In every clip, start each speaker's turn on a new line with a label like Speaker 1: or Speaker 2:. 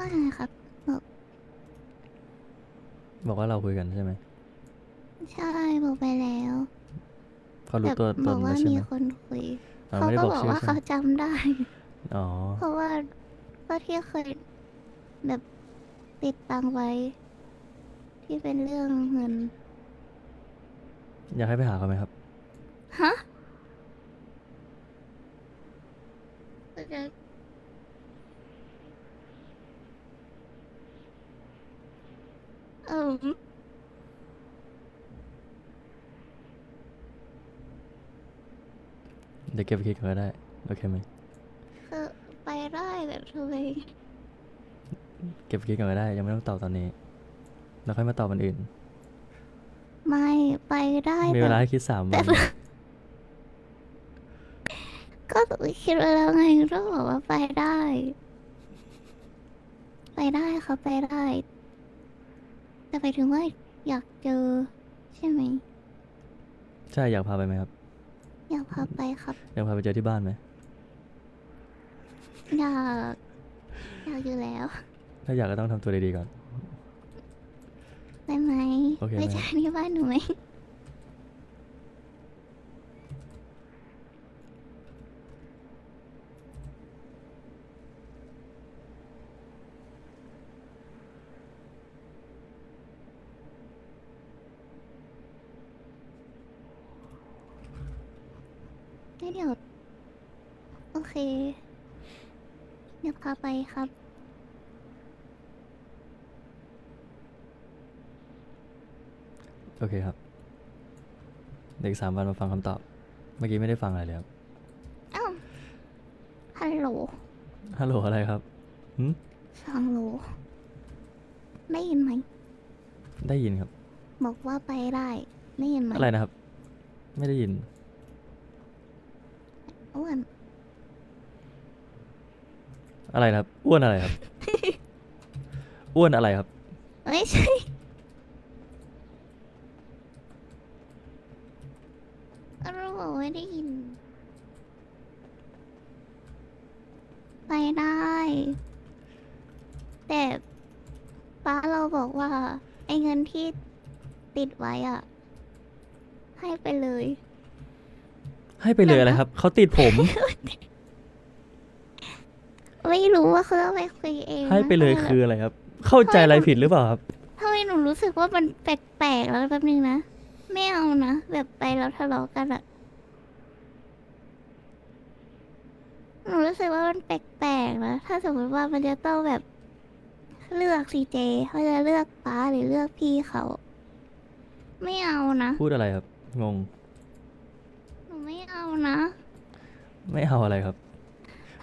Speaker 1: ว่าไงครับบอก
Speaker 2: บอกว่าเราคุยกันใช่ไหม
Speaker 1: ใช่บอกไปแล้ว
Speaker 2: เขารู้
Speaker 1: แต่
Speaker 2: ตัวต
Speaker 1: บอนก
Speaker 2: แล้
Speaker 1: ว่าว
Speaker 2: ใช่
Speaker 1: มี
Speaker 2: ไหม
Speaker 1: คนคุย
Speaker 2: อ่า
Speaker 1: เขา
Speaker 2: ไม่ได้
Speaker 1: ก็
Speaker 2: บอก
Speaker 1: บอก
Speaker 2: ชื่อ
Speaker 1: ว่า
Speaker 2: ใช่ไหม
Speaker 1: เขาจำได้
Speaker 2: อ๋อ
Speaker 1: เพราะว่าก็ที่เคยแบบติดตังไว้ ที่เป็นเรื่องเงิน
Speaker 2: อยากให้ไปหาเขาไหมครับ
Speaker 1: ฮะจะ เออ
Speaker 2: เดี๋ยวเก็บไปคิดก่อนก็ได้ โอเคไหม
Speaker 1: คือไปได้แต่ทำไม
Speaker 2: เก็บไปคิดก่อนก็ได้ ยังไม่ต้องตอบตอนนี้ แล้วค่อยมาตอบวันอื่น
Speaker 1: ไม่ไปได้
Speaker 2: มีเวลา
Speaker 1: แต่
Speaker 2: ให้คิดสามวั
Speaker 1: แต่
Speaker 2: น
Speaker 1: ก็คิดไว้แล้วไงก็บอกว่าไปได้ ไปได้เขาไปได้ แต่ไปถึงว่าอยากเจอ ใช่ไหม
Speaker 2: ใช่อยากพาไปไหมครับ
Speaker 1: อยากพาไปครับ
Speaker 2: อยากพาไปเจอที่บ้านไหม
Speaker 1: อยากอยากอยู่แล้ว
Speaker 2: ถ้าอยากก็ต้องทำตัวดีๆก่อน
Speaker 1: ได้ไหม
Speaker 2: โอเค
Speaker 1: ไป
Speaker 2: ไหม
Speaker 1: เจอที่บ้านหนูไหม เดี๋ยว โอเค เดี๋ยวพาไปครับ
Speaker 2: โอเคครับ เด็กสามวันมาฟังคำตอบ เมื่อกี้ไม่ได้ฟังอะไรเลยครับ
Speaker 1: อ้าวฮัลโหล
Speaker 2: ฮัลโหลอะไรครับหืม
Speaker 1: ฟังโหลได้ยินไหม
Speaker 2: ได้ยินครับ
Speaker 1: บอกว่าไปได้ได้ยินไหม
Speaker 2: อะไรนะครับ ไม่ได้ยิน
Speaker 1: อ้วน
Speaker 2: อะไรนะครับ อ้วนอะไรครับ อ้วนอะไรครับ
Speaker 1: ไม่ใช่เราบอกว่าได้ยิน ไปได้ แต่ป้าเราบอกว่า ไอ้เงินที่ติดไว้อะ ให้ไปเลย
Speaker 2: ให้ไปเลยอะไรครับ เขาติดผม
Speaker 1: ไม่รู้ว่าเขาเอาไปคุยเอง
Speaker 2: ให้ไปเลย
Speaker 1: นะ
Speaker 2: คืออะไรครับ เข้าใจอะไรผิดหรือเปล่าครับ
Speaker 1: ทำไมหนูรู้สึกว่ามันแปลกๆแล้วแป๊บนึงนะ ไม่เอานะ แบบไปแล้วทะเลาะกันอะหนูรู้สึกว่ามันแปลกๆนะถ้าสมมติว่ามันจะต้องแบบ เลือกซีเจเขาจะเลือกป้าหรือเลือกพี่เขา ไม่เอานะ
Speaker 2: พูดอะไรครับ งง
Speaker 1: หนู ไม่เอานะ
Speaker 2: ไม่เอาอะไรครับ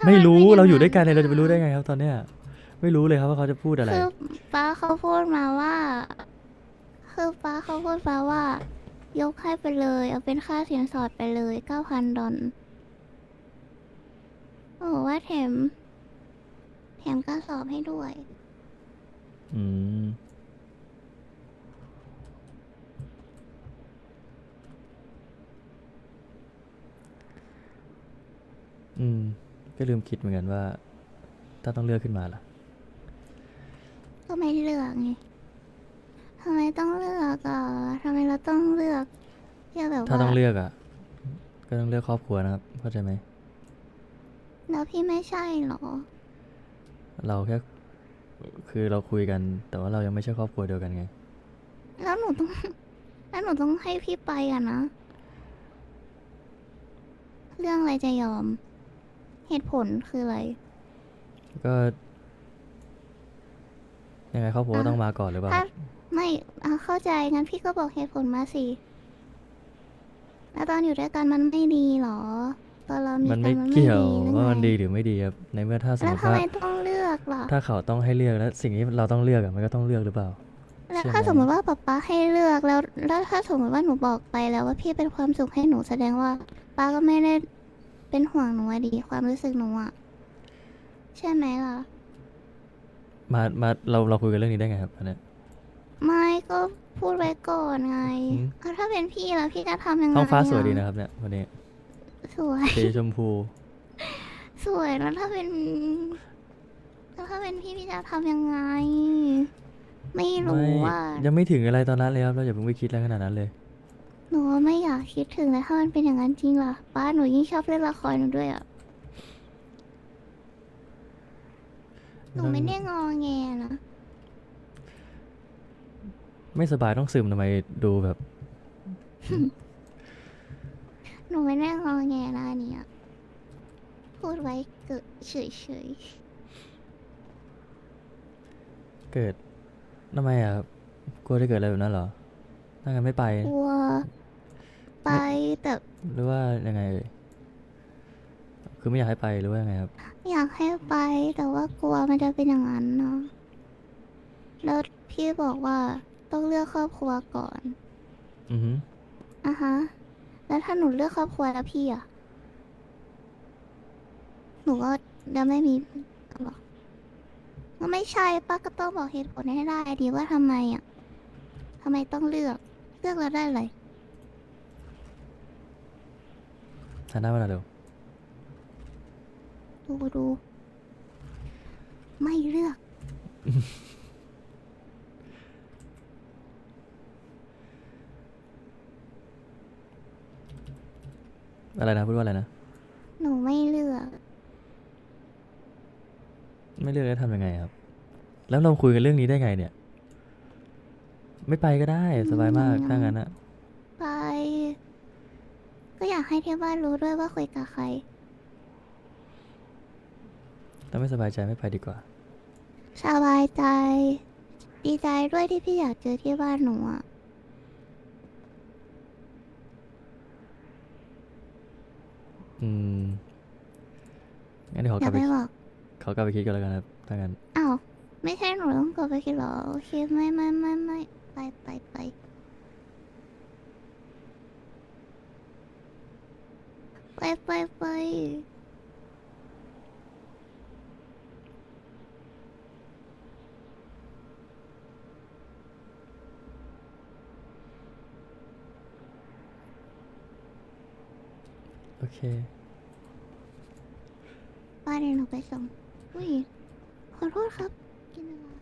Speaker 1: ทำ
Speaker 2: ไม่รู้
Speaker 1: ป็น
Speaker 2: เรา
Speaker 1: ง
Speaker 2: อยู่ด้วยกันเนี่ยะเราจะไปรู้ได้ไงครับ ตอนเนี้ย ไม่รู้เลยครับว่าเขาจะพูดอะไร
Speaker 1: คือป้าเขาพูดมาว่า คือป้าเขาพูดมาว่า ยกให้ไปเลย เอาเป็นค่าสินสอดไปเลยเก้าพันดอลโอ้ว่าแถม แถมกระสอบให้ด้วย
Speaker 2: อืม อืม ก็ลืมคิดเหมือนกันว่า ถ้าต้องเลือกขึ้นมาล่ะ
Speaker 1: ก็ไม่เลือกไงทำไมต้องเลือกอะทำไมเราต้องเลือกเลือกแบบ
Speaker 2: ถ้า
Speaker 1: ว่า
Speaker 2: ต้องเลือกอะ ก็ต้องเลือกครอบครัวนะครับ เข้าใจไหม
Speaker 1: แล้วพี่ไม่ใช่เหรอ
Speaker 2: เราแค่ คือเราคุยกัน แต่ว่าเรายังไม่ใช่ครอบครัวเดียวกันไง
Speaker 1: แล้วหนูต้อง แล้วหนูต้องให้พี่ไปอะนะ เรื่องอะไรจะยอม เหตุผลคืออะไร
Speaker 2: ก็ยังไงครอบครัวก็ต้องมาก่อนหรือเปล่าค
Speaker 1: ถ้า
Speaker 2: รับ
Speaker 1: ไม่อะเข้าใจงั้นพี่ก็บอกเหตุผลมาสิ แล้วตอนอยู่ด้วยกันมันไม่ดีเหรอ ตอนเรามี
Speaker 2: มัน
Speaker 1: กั
Speaker 2: ไม่
Speaker 1: นมันไม่
Speaker 2: เกี่ยว
Speaker 1: ดีหรือ
Speaker 2: ว่ามัน
Speaker 1: ไง
Speaker 2: ดีหรือไม่ดีครับในเมื่อถ้าสม
Speaker 1: แล้
Speaker 2: ม
Speaker 1: ว
Speaker 2: ติ
Speaker 1: ทำไม
Speaker 2: ว่า
Speaker 1: ต้องเลือกล่ะ
Speaker 2: ถ้าเขาต้องให้เลือกแล้วสิ่งที่เราต้องเลือกอะมันก็ต้องเลือกหรือเปล่า
Speaker 1: แล้ว
Speaker 2: ใช่ไหม
Speaker 1: ถ้าสมมติว่าป๊าป๊าให้เลือกแล้ว แล้วถ้าสมมติว่าหนูบอกไปแล้วว่าพี่เป็นความสุขให้หนูแสดงว่าป้าก็ไม่ได้ เป็นห่วงหนูอะดีความรู้สึกหนูอะใช่ไหมล่ะ
Speaker 2: มามาเราเราคุยกันเรื่องนี้ได้ไงครับอันเนี้ย
Speaker 1: ไม่ก็พูดไว้ก่อนไง
Speaker 2: อืม
Speaker 1: เอาถ้าเป็นพี่แล้วพี่จะทำยังไง
Speaker 2: ท้องฟ้าสวย
Speaker 1: อะ
Speaker 2: ดีนะครับเนี่ยวันนี้
Speaker 1: สวย
Speaker 2: สีชมพู
Speaker 1: สวยแล้วถ้าเป็นแล้วถ้าเป็นพี่พี่จะทำยังไง ไม่รู้
Speaker 2: ไม่
Speaker 1: ว่า
Speaker 2: ยังไม่ถึงอะไรตอนนั้นเลยครับเราอย่าเพิ่งไปคิดอะไรขนาดนั้นเลย
Speaker 1: หนูว่าไม่อยากคิดถึงเลยถ้ามันเป็นอย่างนั้นจริงล่ะป้าหนูยิ่งชอบเล่นละครหนูด้วยอะ หนูไม่ได้งอแงนะ
Speaker 2: ไม่สบายต้องซึมทำไมดูแบบ
Speaker 1: หนูไม่ได้งอแงนะอันเนี่ยพูดไว้เกิดเฉย
Speaker 2: เกิดทำไมอะครับกลัวจะเกิดอะไรแบบนั้นเหรอ ถ้างั้นไม่ไป
Speaker 1: ๆกลัว ไปแต่
Speaker 2: หรือว่ายังไงเอ่ยคือไม่อยากให้ไปหรือว่ายังไงครับ
Speaker 1: อยากให้ไปแต่ว่ากลัวมันจะเป็นอย่างนั้นเนาะแล้วพี่บอกว่าต้องเลือกครอบครัวก่อน
Speaker 2: อือฮึ
Speaker 1: อะฮะ แล้วถ้าหนูเลือกครอบครัวแล้วพี่อะหนูก็จะไม่มีหรอกก็ไม่ใช่ป้าก็ต้องบอกเหตุผลให้ได้ดีว่าทำไมอะทำไมต้องเลือก เลือกแล้วได้อะไร
Speaker 2: หันหน้ามาหน่อยเร็ว
Speaker 1: ดูดู ไม่เลือก
Speaker 2: อะไรนะพูดว่าอะไรนะ
Speaker 1: หนูไม่เลือก
Speaker 2: ไม่เลือกแล้วทำยังไงครับ แล้วเราคุยกันเรื่องนี้ได้ไงเนี่ย ไม่ไปก็ได้สบายมาก
Speaker 1: อืม
Speaker 2: ถ้างั้นอะ
Speaker 1: ไป ก็อยากให้ที่บ้านรู้ด้วยว่าคุยกับใคร
Speaker 2: ถ้าไม่สบายใจไม่ไปดีกว่า
Speaker 1: สบายใจ ดีใจด้วยที่พี่อยากเจอที่บ้านหนูอะ
Speaker 2: อืมงั้นเดี๋ยวขอ
Speaker 1: อก
Speaker 2: ลั
Speaker 1: ยา
Speaker 2: บ
Speaker 1: ก
Speaker 2: ไป
Speaker 1: ไปบอก
Speaker 2: ขอกลับไปคิดกันแล้วกันครับถ้างั้น
Speaker 1: อ้าวไม่ใช่หนูต้องกลับไปคิดเหรอโอเคไม่ไม่ไม่ไม่ ไปไปไปไปไปไป
Speaker 2: โอเค
Speaker 1: ไปเดี๋ยวหนูไปส่งอุ้ย ขอโทษครับ กินอะไร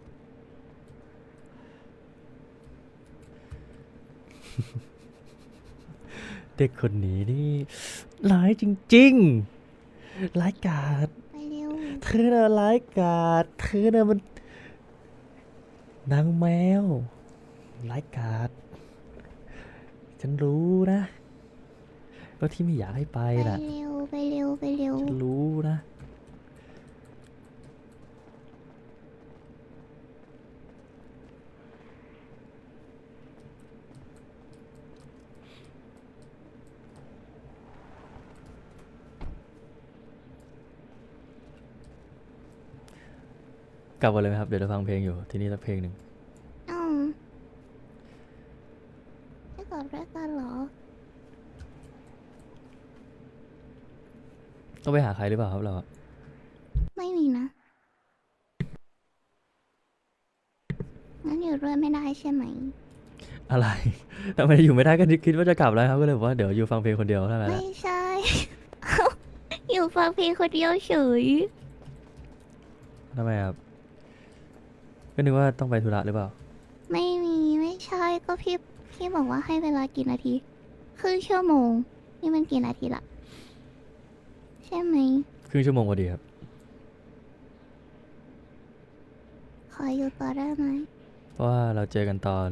Speaker 2: เด็กคนนี้นี่ร้ายจริงๆ ร้ายกาจ
Speaker 1: ไปเร็ว
Speaker 2: เธอน่ะร้ายกาจเธอน่ะมันนางแมว ร้ายกาจฉันรู้นะว่าที่ไม่อยากให้ไป
Speaker 1: ไป
Speaker 2: น่ะ
Speaker 1: เร็วไปเร็วไปเร็ว
Speaker 2: ฉันรู้นะ ก ลับกันเลยไหมครับ เดี๋ยวเราฟังเพลงอยู่ ที่นี่สักเพลงหนึ่ง
Speaker 1: เอ้าไม่กลับด้วยกันเหรอ
Speaker 2: ต้องไปหาใครหรือเปล่าครับเราอะ
Speaker 1: ไม่มีนะ งั้นอยู่ด้วยไม่ได้ใช่ไหม
Speaker 2: อะไร ทำไมอยู่ไม่ได้ก็คิดว่าจะกลับแล้วครับก็เลยบอกว่าเดี๋ยวอยู่ฟังเพลงคนเดียวเท่านั้นแห
Speaker 1: ไม่
Speaker 2: ละ
Speaker 1: ใช่ อยู่ฟังเพลงคนเดียวเฉย
Speaker 2: ทำไมครับ ก็นึกว่าต้องไปธุระหรือเปล่า
Speaker 1: ไม่มีไม่ใช่ก็พี่พี่บอกว่าให้เวลากี่นาทีครึ่งชั่วโมง นี่มันกี่นาทีละใช่ไหม
Speaker 2: ครึ่งชั่วโมงพอดีครับ
Speaker 1: ขออยู่ต่อได้ไหม
Speaker 2: เพราะว่าเราเจอกันตอน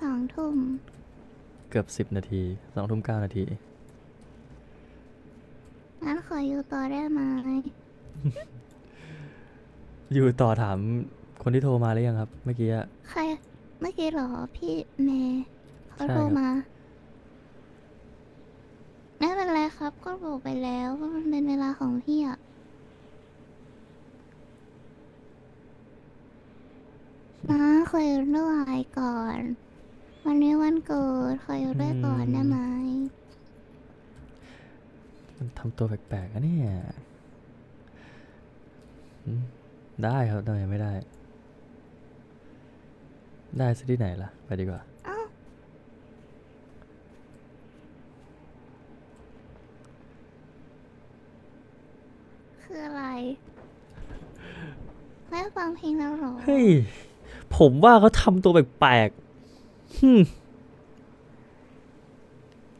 Speaker 1: สองทุ่ม
Speaker 2: เกือบสิบนาทีสองทุ่มเก้านาที
Speaker 1: งั้นขออยู่ต่อได้ไหม
Speaker 2: อยู่ต่อถามคนที่โทรมาหรือยังครับ เมื่อกี้อะ
Speaker 1: ใคร เมื่อกี้เหรอพี่เมย์เขา
Speaker 2: ใช่
Speaker 1: โทร
Speaker 2: ครับ
Speaker 1: มา ไม่เป็นไรครับ ก็บอกไปแล้วว่ามันเป็นเวลาของพี่อะนะขออยู่ด้วยก่อน วันนี้วันเกิดขออยู่ด้วยก่อนได้ไหม
Speaker 2: มันทำตัวแปลกๆอะเนี่ยอืม ได้ครับทำไมไม่ได้ ได้ซะที่ไหนล่ะ ไปดีกว่า
Speaker 1: เอ้าคืออะไรไม่ฟังเพลงแล้วเหรอ
Speaker 2: เฮ้ย ผมว่าเขาทำตัวแปลกๆฮึม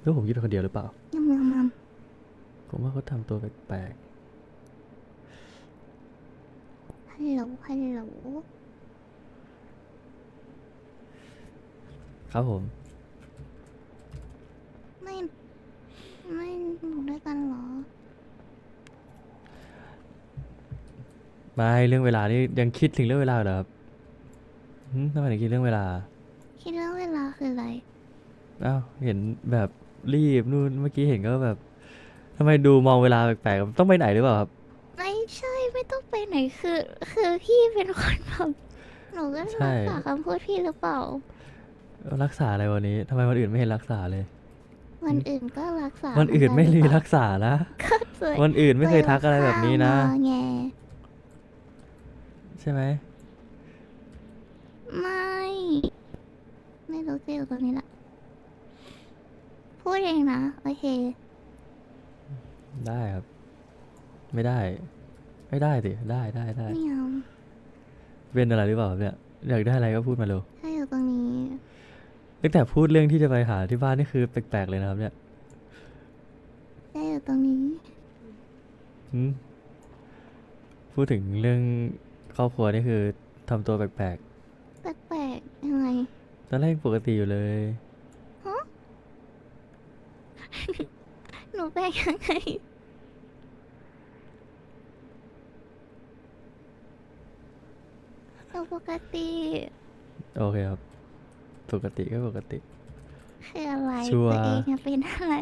Speaker 2: แล้วผมคิดไปคนเดียวหรือเปล่า
Speaker 1: ยำยำย
Speaker 2: ผมว่าเขาทำตัวแปลกำ
Speaker 1: ฮัลโหลฮัลโหล
Speaker 2: ๆครับผม
Speaker 1: ไม่ ไม่อยู่ด้วยกันเหรอ
Speaker 2: ไม่เรื่องเวลานี่ยังคิดถึงเรื่องเวลาอยู่เหรอครับหืมทำไมถึงคิดเรื่องเวลา
Speaker 1: คิดเรื่องเวลาคืออะไร
Speaker 2: อ้าวเห็นแบบรีบนู่นเมื่อกี้เห็นก็แบบทำไมดูมองเวลาแปลกๆ ต้องไปไหนหรือเปล่าครับ
Speaker 1: ไม่ใช่ ไม่ต้องไปไหนคือ คือพี่เป็นคนแบบหนูก็
Speaker 2: ใช่
Speaker 1: รักษาคำพูดพี่หรือเปล่า
Speaker 2: รักษาอะไรวันนี้ทำไมวันอื่นไม่เห็นรักษาเลย
Speaker 1: วันอื่นก็รักษา
Speaker 2: วันอื่นไม่รีรักษานะ
Speaker 1: สวย
Speaker 2: วันอื่นไม่เคยทักอะไรแบบนี้นะ
Speaker 1: งอแง
Speaker 2: ใช่ไหม
Speaker 1: ไม่ ไม่รู้จะอยู่ตรงนี้ละพูดเองนะ โอเค
Speaker 2: ได้ครับ ไม่ได้ ไม่ได้สิได้ได้ได้
Speaker 1: ไม่เอา
Speaker 2: เป็นอะไรหรือเปล่าครับเนี่ยอยากได้อะไรก็พูดมาเร็ว
Speaker 1: ถ้าอยู่ตรงนี้
Speaker 2: ตั้งแต่พูดเรื่องที่จะไปหาที่บ้านนี่คือแปลกๆเลยนะครับเนี่ย
Speaker 1: ถ้าอยู่ตรงนี้
Speaker 2: หืมพูดถึงเรื่องครอบครัวนี่คือทำตัวแปลก
Speaker 1: แปลกๆยังไง
Speaker 2: ๆตอนแรกปกติอยู่เลย
Speaker 1: หนูแปลกยังไง หนูปกติ
Speaker 2: โอเคครับ ปกติก็ปกติ
Speaker 1: คืออะไร
Speaker 2: ชัวร์
Speaker 1: ตัวเองอะเป็นอะไร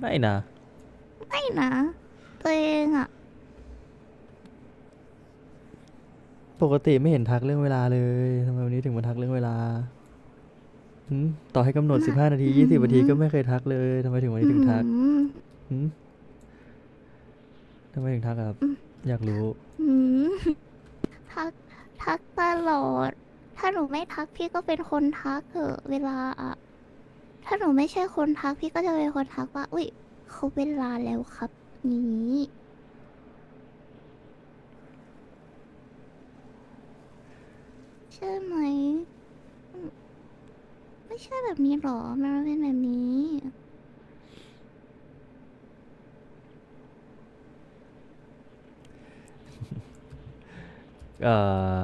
Speaker 2: ไม่นะ
Speaker 1: ไม่นะ ตัวเองอะ
Speaker 2: ปกติไม่เห็นทักเรื่องเวลาเลยทำไมวันนี้ถึงมาทักเรื่องเวลาหืมต่อให้กำหนดสิบห้านาทียี่สิบนาทีก็ไม่เคยทักเลยทำไมถึงวันนี้ถึงทัก
Speaker 1: อืม
Speaker 2: หืมทำไมถึงทักอะครับ อยากรู้
Speaker 1: อืมทัก ทักตลอด ถ้าหนูไม่ทักพี่ก็เป็นคนทักเถอะเวลาอะถ้าหนูไม่ใช่คนทักพี่ก็จะเป็นคนทักว่า อุ้ยเขาเวลาแล้วครับ นี้ใช่ไหม ไม่ใช่แบบนี้หรอ มันเป็นแบบนี้
Speaker 2: เอ่อ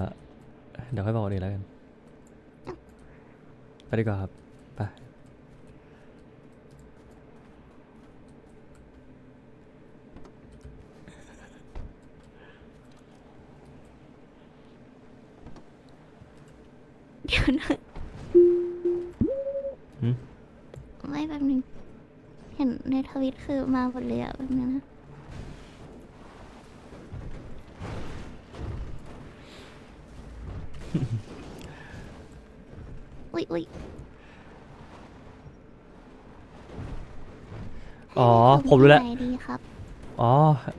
Speaker 2: เดี๋ยวค่อยบอกคนอื่นแล้วกัน ไปดีกว่าครับ ไป
Speaker 1: เดี๋ยวนะ
Speaker 2: หืม
Speaker 1: ไม่แบบนึง เห็นในทวิตคือมาหมดเลยอะแบบนั้นนะ อุ๊ยอุ๊ย
Speaker 2: อ๋อ
Speaker 1: ให้
Speaker 2: ผมรู้แล้ว
Speaker 1: ส่งที่ไหนดีครับ
Speaker 2: อ๋อ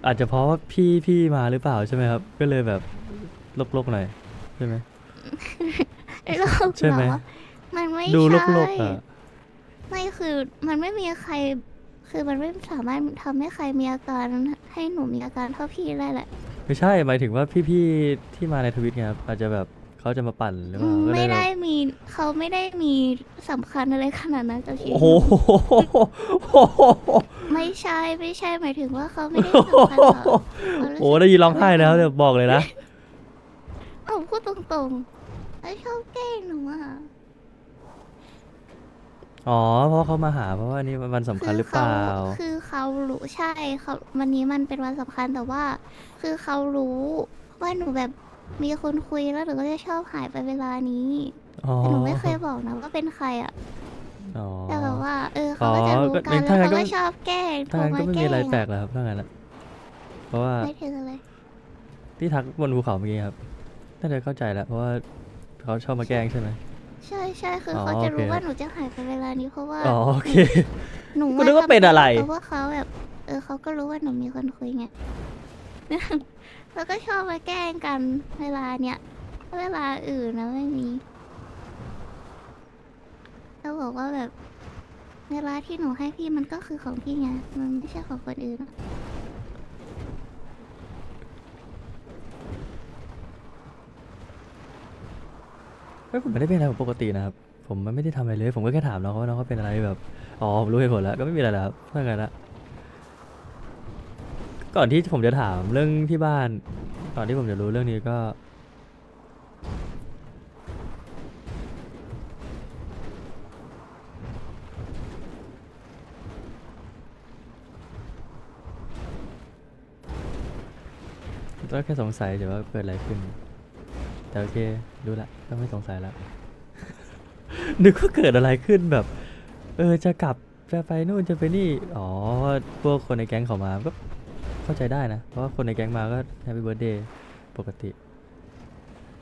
Speaker 2: อาจจะเพราะว่าพี่พี่มาหรือเปล่าใช่ไหมครับ ก็เลยแบบลกๆหน่อยใช่ไหม
Speaker 1: โลก
Speaker 2: ใช่ไหม
Speaker 1: เหรอมันไม่
Speaker 2: ดู
Speaker 1: ใช่
Speaker 2: ลกๆอะ
Speaker 1: ไม่คือมันไม่มีใคร คือมันไม่สามารถทำให้ใครมีอาการให้หนูมีอาการเท่าพี่ได้แหละ
Speaker 2: ไม่ใช่หมายถึงว่าพี่ๆที่มาในทวิตไงครับอาจจะแบบ เขาจะมาปั่นหรือเปล่าก็เล
Speaker 1: ไม่
Speaker 2: ยแบ
Speaker 1: ได้
Speaker 2: บ
Speaker 1: มีเขาไม่ได้มีสำคัญอะไรขนาดนั้นกับชีวิต
Speaker 2: โอ้โห
Speaker 1: ไม่ใช่ไม่ใช่หมายถึงว่าเขาไม่ได้สำคัญต่อความรู้สึก
Speaker 2: โอ้ได้ยินร้องไห้แล้วเดี๋ยวบอกเลยนะ
Speaker 1: เอ้าพูดตรงๆแล้วชอบแกล้งหนูอะ
Speaker 2: อ๋อเพราะเขามาหาเพราะว่านี่มันวันสำคัญหรือเปล่า
Speaker 1: คือเขารู้ใช่เขาวันนี้มันเป็นวันสำคัญแต่ว่า คือเขารู้ว่าหนูแบบ มีคนคุยแล้วหนูก็จะชอบหายไปเวลานี้
Speaker 2: อ๋อ
Speaker 1: แต่หนูไม่เคยบอกนะว่าเป็นใครอะ
Speaker 2: อ๋อ
Speaker 1: แต่แบบว่า เออเขาก็จะรู้
Speaker 2: อ๋อก็
Speaker 1: กัน
Speaker 2: ถ้า
Speaker 1: แล้ว
Speaker 2: งั้น
Speaker 1: เขา
Speaker 2: ก็
Speaker 1: ก็ชอบแกล้งโทร
Speaker 2: ถ้างั้น
Speaker 1: มา
Speaker 2: ก็ไม่
Speaker 1: แก
Speaker 2: มี
Speaker 1: ล้
Speaker 2: อะไร
Speaker 1: ง
Speaker 2: แปลก
Speaker 1: อะ
Speaker 2: แล้วครับถ้างั้นอะเพราะว่า
Speaker 1: ไม่ถึงอะไร
Speaker 2: ที่ทักบนภูเขาเมื่อกี้ครับน่าจะเข้าใจแล้วเพราะว่าเขาชอบมาแกล้งใช่ไหม
Speaker 1: ใช่ใช่คืออ
Speaker 2: อ
Speaker 1: เขาจะ
Speaker 2: โอเค
Speaker 1: รู้ว่าหนูจะหายไปเวลานี้เพราะว่า
Speaker 2: อ๋อโอเค
Speaker 1: หนู
Speaker 2: กูนึกว่าเป็นอะไร
Speaker 1: เพราะว่าเขาแบบ เออเขาก็รู้ว่าหนูมีคนคุยไง แล้วก็ชอบมาแกล้งกันเวลาเนี้ยเวลาอื่นนะไม่มีแล้วบอกว่าแบบ เวลาที่หนูให้พี่มันก็คือของพี่ไงมันไม่ใช่ของคนอื่น
Speaker 2: เฮ้ยผมไม่ได้เป็นอะไรผมปกตินะครับ ผมมันไม่ได้ทำอะไรเลย ผมก็แค่ถามน้องเขาว่าน้องเขาเป็นอะไรแบบ อ๋อผมรู้เหตุผลแล้วก็ไม่มีอะไรแล้วเท่านั้นละ ก่อนที่ผมจะถามเรื่องที่บ้าน ก่อนที่ผมจะรู้เรื่องนี้ก็ ก็แค่สงสัยเดี๋ยวว่าเกิดอะไรขึ้น แต่โอเครู้ละก็ไม่สงสัยและนึกว่าเกิดอะไรขึ้นแบบ เออจะกลับจะไปนู่นจะไปนี่ อ๋อ พวกคนในแก๊งเขามาก็ เข้าใจได้นะ เพราะว่าคนในแก๊งมาก็แฮปปี้เบิร์ดเดย์ปกติ